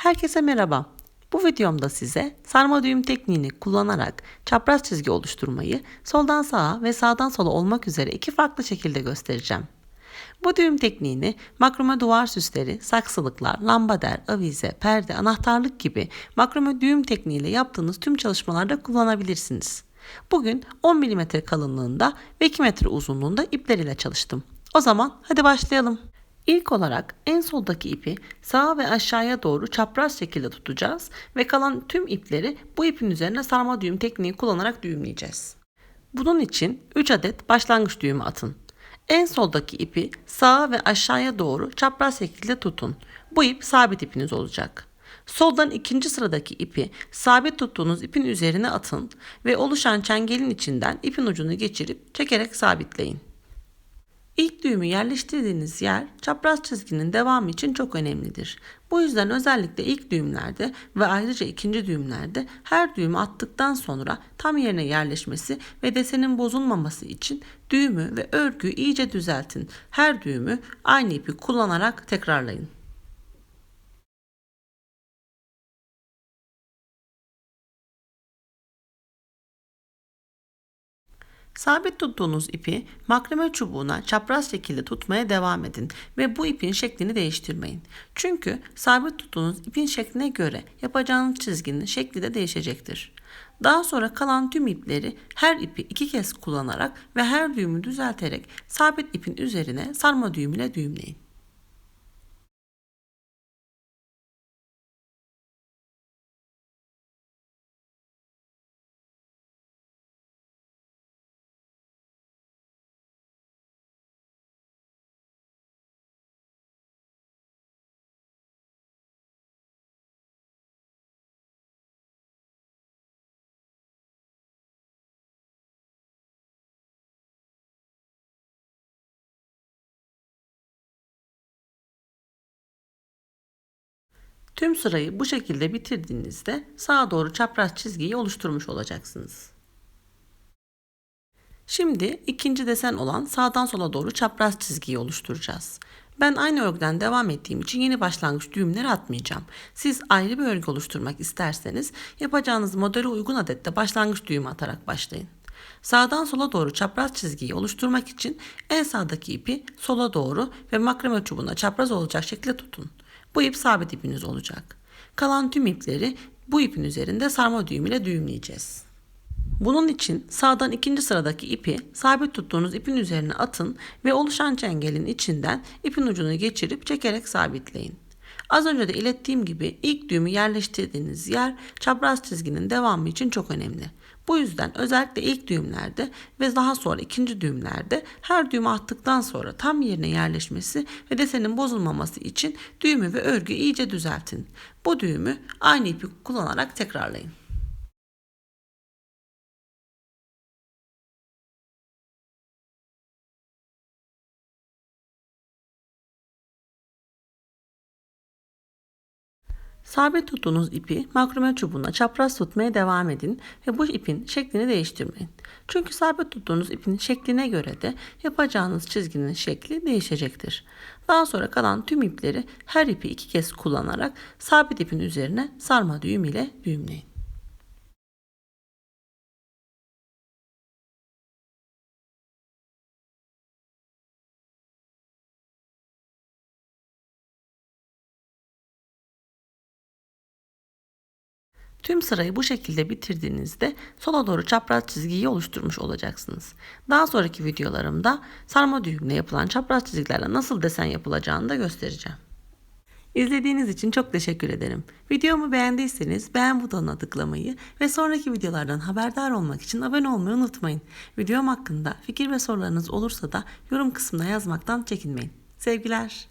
Herkese merhaba. Bu videomda size sarma düğüm tekniğini kullanarak çapraz çizgi oluşturmayı soldan sağa ve sağdan sola olmak üzere iki farklı şekilde göstereceğim. Bu düğüm tekniğini makrome duvar süsleri, saksılıklar, lambader, avize, perde, anahtarlık gibi makrome düğüm tekniğiyle yaptığınız tüm çalışmalarda kullanabilirsiniz. Bugün 10 mm kalınlığında ve 2 metre uzunluğunda ipler ile çalıştım. O zaman hadi başlayalım. İlk olarak en soldaki ipi sağa ve aşağıya doğru çapraz şekilde tutacağız ve kalan tüm ipleri bu ipin üzerine sarma düğüm tekniği kullanarak düğümleyeceğiz. Bunun için 3 adet başlangıç düğümü atın. En soldaki ipi sağa ve aşağıya doğru çapraz şekilde tutun. Bu ip sabit ipiniz olacak. Soldan ikinci sıradaki ipi sabit tuttuğunuz ipin üzerine atın ve oluşan çengelin içinden ipin ucunu geçirip çekerek sabitleyin. İlk düğümü yerleştirdiğiniz yer çapraz çizginin devamı için çok önemlidir. Bu yüzden özellikle ilk düğümlerde ve ayrıca ikinci düğümlerde her düğümü attıktan sonra tam yerine yerleşmesi ve desenin bozulmaması için düğümü ve örgüyü iyice düzeltin. Her düğümü aynı ipi kullanarak tekrarlayın. Sabit tuttuğunuz ipi makrame çubuğuna çapraz şekilde tutmaya devam edin ve bu ipin şeklini değiştirmeyin. Çünkü sabit tuttuğunuz ipin şekline göre yapacağınız çizginin şekli de değişecektir. Daha sonra kalan tüm ipleri her ipi iki kez kullanarak ve her düğümü düzelterek sabit ipin üzerine sarma düğümüyle düğümleyin. Tüm sırayı bu şekilde bitirdiğinizde sağa doğru çapraz çizgiyi oluşturmuş olacaksınız. Şimdi ikinci desen olan sağdan sola doğru çapraz çizgiyi oluşturacağız. Ben aynı örgüden devam ettiğim için yeni başlangıç düğümleri atmayacağım. Siz ayrı bir örgü oluşturmak isterseniz yapacağınız modele uygun adette başlangıç düğümü atarak başlayın. Sağdan sola doğru çapraz çizgiyi oluşturmak için en sağdaki ipi sola doğru ve makrame çubuğuna çapraz olacak şekilde tutun. Bu ip sabit ipiniz olacak. Kalan tüm ipleri bu ipin üzerinde sarma düğüm ile düğümleyeceğiz. Bunun için sağdan ikinci sıradaki ipi sabit tuttuğunuz ipin üzerine atın ve oluşan çengelin içinden ipin ucunu geçirip çekerek sabitleyin. Az önce de ilettiğim gibi ilk düğümü yerleştirdiğiniz yer çapraz çizginin devamı için çok önemli. Bu yüzden özellikle ilk düğümlerde ve daha sonra ikinci düğümlerde her düğümü attıktan sonra tam yerine yerleşmesi ve desenin bozulmaması için düğümü ve örgüyü iyice düzeltin. Bu düğümü aynı ipi kullanarak tekrarlayın. Sabit tuttuğunuz ipi makrome çubuğuna çapraz tutmaya devam edin ve bu ipin şeklini değiştirmeyin. Çünkü sabit tuttuğunuz ipin şekline göre de yapacağınız çizginin şekli değişecektir. Daha sonra kalan tüm ipleri her ipi iki kez kullanarak sabit ipin üzerine sarma düğüm ile düğümleyin. Tüm sırayı bu şekilde bitirdiğinizde sola doğru çapraz çizgiyi oluşturmuş olacaksınız. Daha sonraki videolarımda sarma düğümle yapılan çapraz çizgilerle nasıl desen yapılacağını da göstereceğim. İzlediğiniz için çok teşekkür ederim. Videomu beğendiyseniz beğen butonuna tıklamayı ve sonraki videolardan haberdar olmak için abone olmayı unutmayın. Videom hakkında fikir ve sorularınız olursa da yorum kısmına yazmaktan çekinmeyin. Sevgiler.